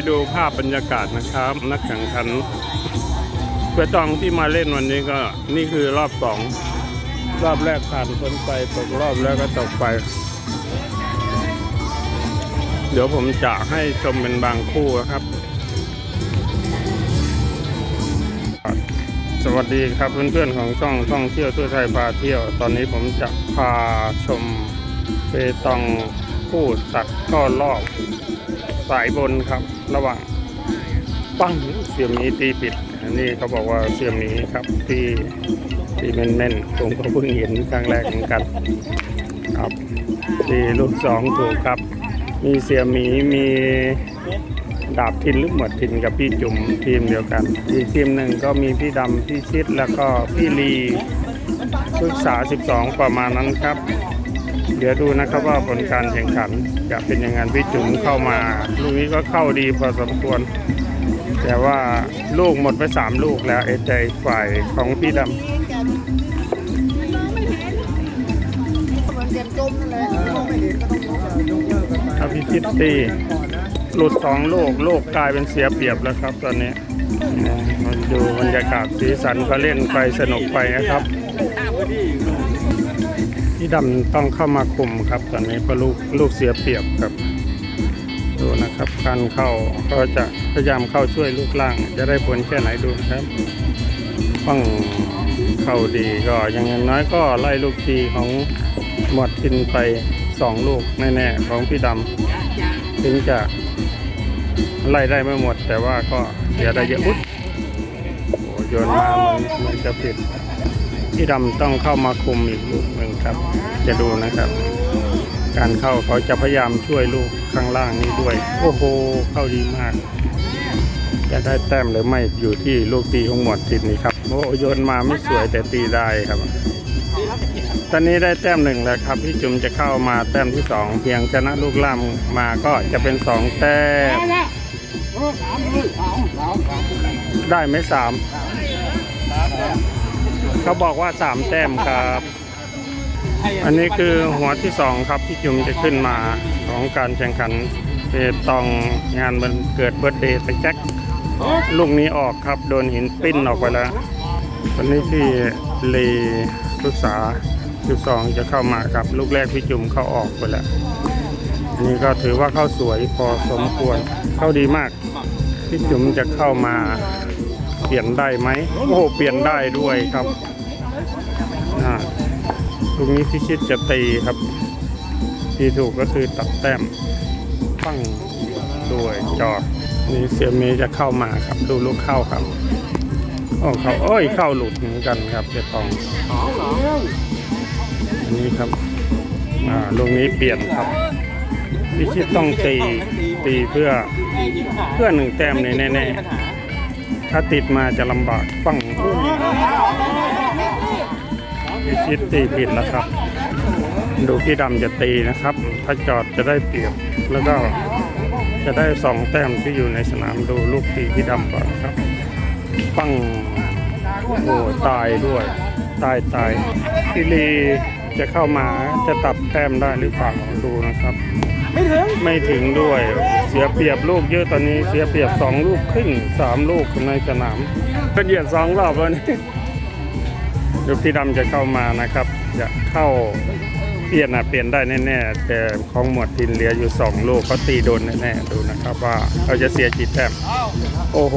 ให้ดูภาพบรรยากาศนะครับ นักแข่งขันเพื่อตองที่มาเล่นวันนี้ก็นี่คือรอบสองรอบแรกผ่านพ้นไปตกรอบแล้วก็ตกไป เดี๋ยวผมจะให้ชมเป็นบางคู่นะครับ สวัสดีครับเพื่อนๆของช่องท่องเที่ยวทั่วไทยพาเที่ยว ตอนนี้ผมจะพาชมเปตองคู่ตัดก็รอบสายบนครับ ระหว่างปั้งเสียหมีตีปิด อันนี้เขาบอกว่าเสียหมีครับที่ที่แม่นๆผมก็เพิ่งเห็นครั้งแรกเหมือนกันครับที่รุ่นสองถูกครับ มีเสียมีมีดาบทินหรือหมวดทินกับพี่จุ๋มทีมเดียวกันอีกทีมหนึ่งก็มีพี่ดำพี่ชิดแล้วก็พี่ลีปรึกษา 12 ประมาณนั้นครับ เดี๋ยวดูนะครับว่าผลการแข่งขันจะเป็นยังไงพี่จุ๋มเข้ามา ลูกนี้ก็เข้าดีพอสมควร แต่ว่าลูกหมดไป3ลูกแล้วเอใจฝ่ายของพี่ดำองยกเลิกกันไปอภิชิตตีหลุดสองลูกลูกกลายเป็นเสียเปรียบแล้วครับตอนนี้นะมาดูบรรยากาศสีสันก็เล่นไปสนุกไปนะครับ พี่ดำต้องเข้ามาคุมครับ ตอนนี้เพราะลูกลูกเสียเปรียบครับดูนะครับ การเข้าก็จะพยายามเข้าช่วยลูกล่าง จะได้ผลแค่ไหนดูนะครับต้องเข้าดีก็อย่างน้อยก็ไล่ลูกทีของหมดทินไปสองลูกแน่ๆของพี่ดำถึงจะไล่ได้ไม่หมด แต่ว่าก็เสียได้เยอะอุ๊ยโอ้โหโยนมาเหมือนเหมือนจะผิด พี่ดำต้องเข้ามาคุมอีกลูกหนึ่งครับ จะดูนะครับ การเข้าเขาจะพยายามช่วยลูกข้างล่างนี้ด้วย โอ้โห เข้าดีมาก จะได้แต้มหรือไม่อยู่ที่ลูกตีของหมวดทินนี่ครับโอ้โยนมาไม่สวยแต่ตีได้ครับ ตอนนี้ได้แต้มหนึ่งแล้วครับพี่จุ๋มจะเข้ามาแต้มที่สองเพียงชนะลูกล่ามมาก็จะเป็นสองแต้มได้ไหมสาม เขาบอกว่าสามแต้มครับ อันนี้คือหัวที่สองครับพี่จุมจะขึ้นมาของการแข่งขันเปตองงานมันเกิดเบิร์ดเดย์ไปแจ็คลูกนี้ออกครับโดนหินปิ้นออกไปแล้ววันนี้พี่เลปรึกษาลูกสองจะเข้ามาครับ ลูกแรกพี่จุ๋มเข้าออกไปแล้วนนี้ก็ถือว่าเข้าสวยพอสมควรเข้าดีมากพี่จุ๋มจะเข้ามา ปลี่ยนได้ไหมโอ้เปลี่ยนได้ด้วยครับอ่าลูกนี้พี่ชิดจะตีครับที่ถูกก็คือตัดแต้มปั้งด้วยจอดนี่เสียเมย์จะเข้ามาครับ ดูลูกเข้าครับโอ้เขาโอ้ยเข้าหลุดเหมือนกันครับเจตองอันนี้ครับอ่าลูกนี้เปลี่ยนครับพี่ชิดต้องตีตีเพื่อเพื่อหนึ่งแต้มในแน่ๆ ถ้าติดมาจะลำบากฟังพิชิตตีผิดแล้วครับ ดูพี่ดำจะตีนะครับ ถ้าจอดจะได้เปรียบแล้วก็จะได้สองแต้มที่อยู่ในสนามดูลูกตีพี่ดำก่อนครับฟังโอ้ตายด้วย ตายตายพี่ลีจะเข้ามาจะตัดแต้มได้หรือเปล่าดูนะครับ ไม่ถึงไม่ถึงด้วย เสียเปรียบลูกเยอะตอนนี้เสียเปรียบสองลูกครึ่งสามลูกในสนามก็เหยียดสองรอบแล้วนี่ลูกที่ดำจะเข้ามานะครับ จะเข้าเปลี่ยนอะเปลี่ยนได้แน่ๆแต่ของหมวดทินเหลืออยู่สองลูกเขาตีโดนแน่ๆดูนะครับ ว่าเขาจะเสียกี่แต้มโอ้โห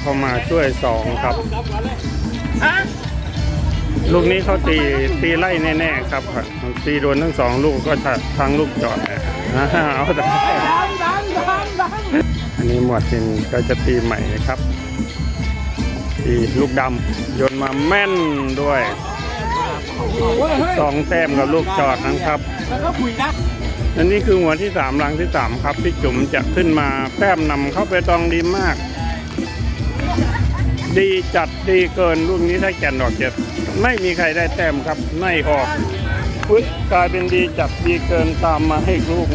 เข้ามาช่วยสองครับ ลูกนี้เขาตีตีไล่แน่ๆครับตีโดนทั้งสองลูกก็จะทั้งลูกจอดนะเอาแต่อันนี้หมวดจินก็จะตีใหม่นะครับ ตีลูกดำโยนมาแม่นด้วยสองแต้มกับลูกจอดนะครับอันนี้คือหัวที่สามหลังที่สามครับพี่จุ๋มจะขึ้นมาแต้มนำเข้าไปตองดีมาก ดีจัดดีเกินลูกนี้ถ้าแก่นออกเจ็ด ไม่มีใครได้แต้มครับไม่ออกอุ๊ยกลายเป็นดีจัดดีเกินตามมาให้ลูก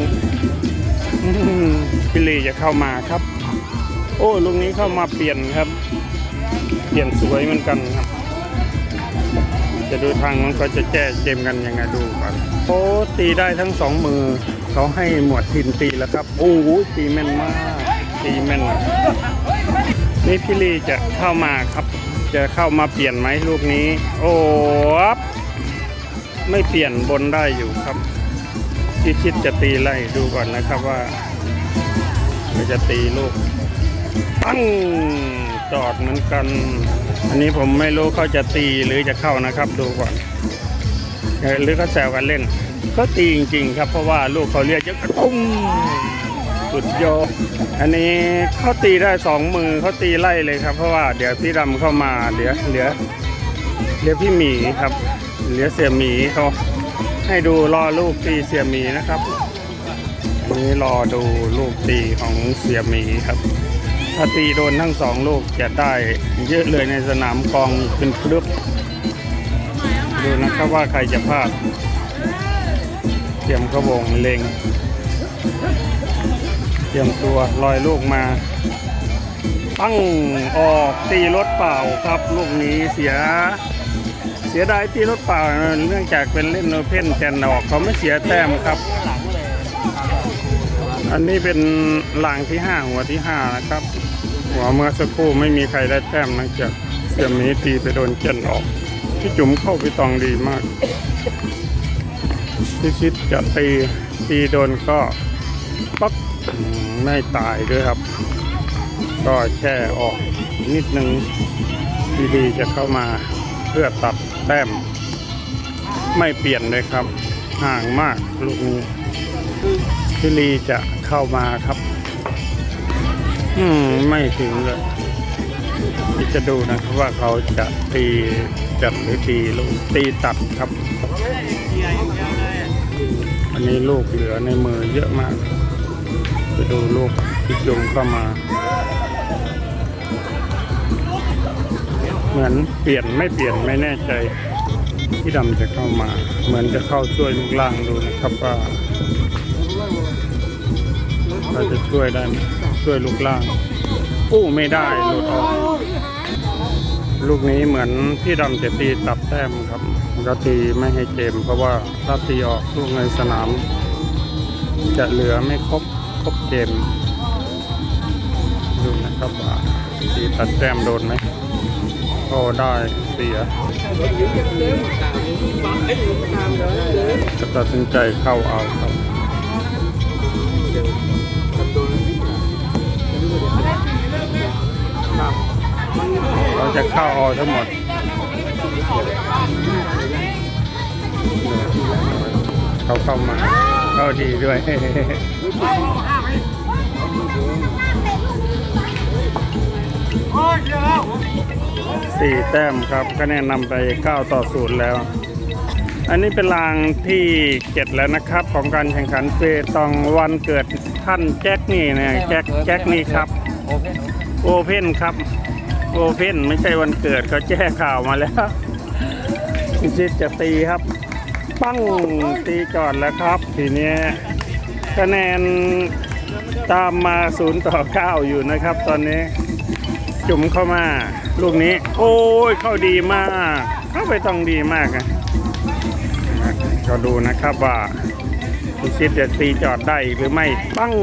พิลีจะเข้ามาครับ โอ้ลูกนี้เข้ามาเปลี่ยนครับ เปลี่ยนสวยเหมือนกันครับ จะดูทางมันก็จะแจ้เจมกันยังไงดูก่อนโอ้ตีได้ทั้งสองมือเขาให้หมวดทินตีแล้วครับโอ้โหตีแม่นมากตีแม่นนี่พี่ลีจะเข้ามาครับ จะเข้ามาเปลี่ยนไหมลูกนี้ โอ้บไม่เปลี่ยนบนได้อยู่ครับที่คิดจะตีไล่ดูก่อนนะครับว่ามันจะตีลูกตั้งจอดเหมือนกัน อันนี้ผมไม่รู้เขาจะตีหรือจะเข้านะครับ ดูก่อนหรือเขาแซวกันเล่นก็ตีจริง ๆ ครับเพราะว่าลูกเขาเรียกเยอะกระตุ้ม สุดยอดอันนี้เขาตีได้สองมือเขาตีไล่เลยครับ เพราะว่าเดี๋ยวพี่ดำเข้ามาเดี๋ยวเหลือเหลือพี่หมีครับเหลือเสียหมีเขาให้ดูรอลูกตีเสียหมีนะครับนี้รอดูลูกตีของเสียหมีครับ ถ้าตีโดนทั้งสองลูกจะได้เยอะเลยในสนามกองเป็นครึบดูนะครับว่าใครจะพลาดเตรียมกระบงเล็ง รียมตัวลอยลูกมา ตั้งออกตีรถเปล่าครับ ลูกนี้เสีย เสียดายตีรถเปล่าเนื่องจากเป็นเล่นโอเพนแกนออกเขาไม่เสียแต้มครับ อันนี้เป็นหลังที่ห้าหัวที่ห้านะครับ หัวเมื่อสักครู่ไม่มีใครได้แต้มเนื่องจากเสียมีตีไปโดนเจนออกพี่จุ๋มเข้าไปตองดีมากที่คิดจะตีตีโดนก็ปั๊บอืม ไม่ตายด้วยครับ ก็แค่ออกนิดนึงดีๆจะเข้ามาเพื่อตัดแต้ม ไม่เปลี่ยนเลยครับ ห่างมากลูกนี้พิลีจะเข้ามาครับ อืม ไม่ถึงเลยจะดูนะครับว่าเขาจะตีจัดหรือตีลูกตีตัดครับอันนี้ลูกเหลือในมือเยอะมาก ไปดูลูกที่จุ่มเข้ามา เหมือนเปลี่ยนไม่เปลี่ยนไม่แน่ใจที่ดำจะเข้ามา เหมือนจะเข้าช่วยลูกล่างดูนะครับว่าเราจะช่วยได้ช่วยลูกล่างอู้ไม่ได้หลุดออก ลูกนี้เหมือนพี่ดำจะตีตัดแต้มครับก็ตีไม่ให้เกมเพราะว่าถ้าตีออกลูกในสนาม จะเหลือไม่ครบ ครบเกมดูนะครับว่าตีตัดแต้มโดนไหมก็ได้เสียจะตัดสินใจเข้าเอาครับเราจะเข้าเอทั้งหมดเขาเข้ามา เข้าดีด้วยสี่แต้มครับคะแนนนำไป 9 ต่อ0แล้ว อันนี้เป็นรางที่เจ็ดแล้วนะครับ ของการแข่งขันเปตองวันเกิดท่านแจ็คนี่นะแจ็คแจ็คนี่ครับ โอเพนครับ โอเพนไม่ใช่วันเกิดเขาแจ้ข่าวมาแล้วจิตจะตีครับ ปั้งตีก่อนแล้วครับ ทีนี้คะแนนตามมา0ต่อ9อยู่นะครับ ตอนนี้ จุ่มเข้ามา ลูกนี้ โอ้ย เข้าดีมาก เข้าไปต้องดีมากนะก็ดูนะครับว่าพิชิตจะตีจอดได้หรือไม่ปั้ง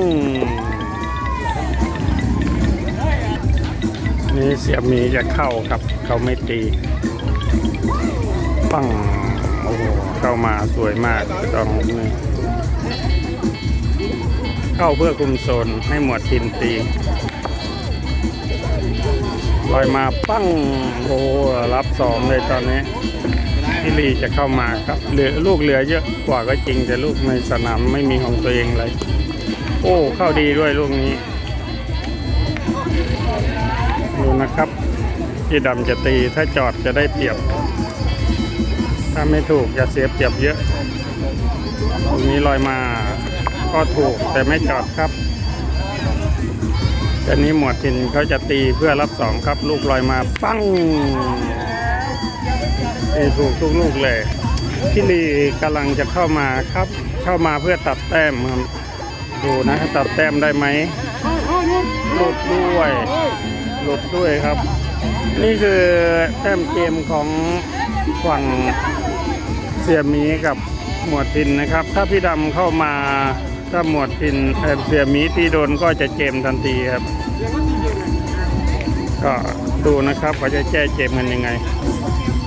นี่เสียมีจะเข้าครับ เขาไม่ตี ปังโอ้โห เข้ามาสวยมากต้องนี่เข้าเพื่อคุมโซนให้หมวดทินตีลอยมาปั้งโอ้รับสองเลยตอนนี้พี่ลีจะเข้ามาครับเหลือลูกเหลือเยอะกว่าก็จริงแต่ลูกในสนามไม่มีของตัวเองเลย โอ้เข้าดีด้วยลูกนี้ดูนะครับที่ดำจะตีถ้าจอดจะได้เปรียบ ถ้าไม่ถูกจะเสียเปรียบเยอะ ตรงนี้ลอยมาก็ถูกแต่ไม่จอดครับแต่นี้หมวดทินเขาจะตีเพื่อรับสองครับ ลูกลอยมาปั้งตีถูกทุกลูกเลยพี่ลีกำลังจะเข้ามาครับ เข้ามาเพื่อตัดแต้มครับดูนะตัดแต้มได้ไหมหลุดด้วยหลุดด้วยครับ นี่คือแต้มเกมของ ฝั่งเสียหมีกับหมวดทินนะครับ ถ้าพี่ดำเข้ามาถ้าหมวดทินเอ่อเสียหมีตีโดนก็จะเจมทันทีครับ ก็ดูนะครับว่าจะแก้เจมกันยังไง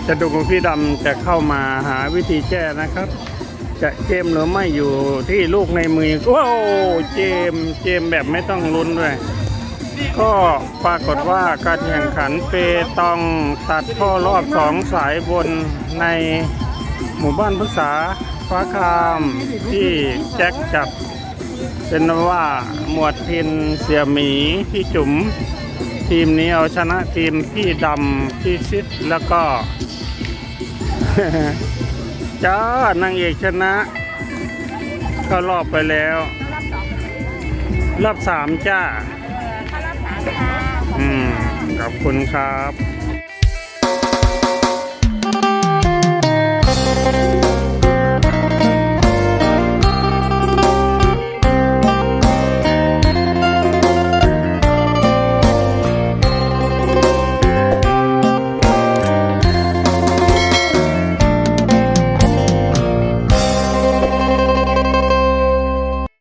จะดูของพี่ดำจะเข้ามาหาวิธีแก้นะครับ จะเจมหรือไม่อยู่ที่ลูกในมือโอ้เจมเจมแบบไม่ต้องลุ้นด้วย ก็ปรากฏว่าการแข่งขันเปตองตัดข้อรอบสองสายบนในหมู่บ้านพฤกษาฟ้าคามที่แจ็คจับเป็นว่าหมวดทินเสียหมีพี่จุ๋มทีมนี้เอาชนะทีมพี่ดำพี่ซิดแล้วก็จ้านางเอกชนะก็รอบไปแล้ว รอบสามจ้า อืมขอบคุณครับ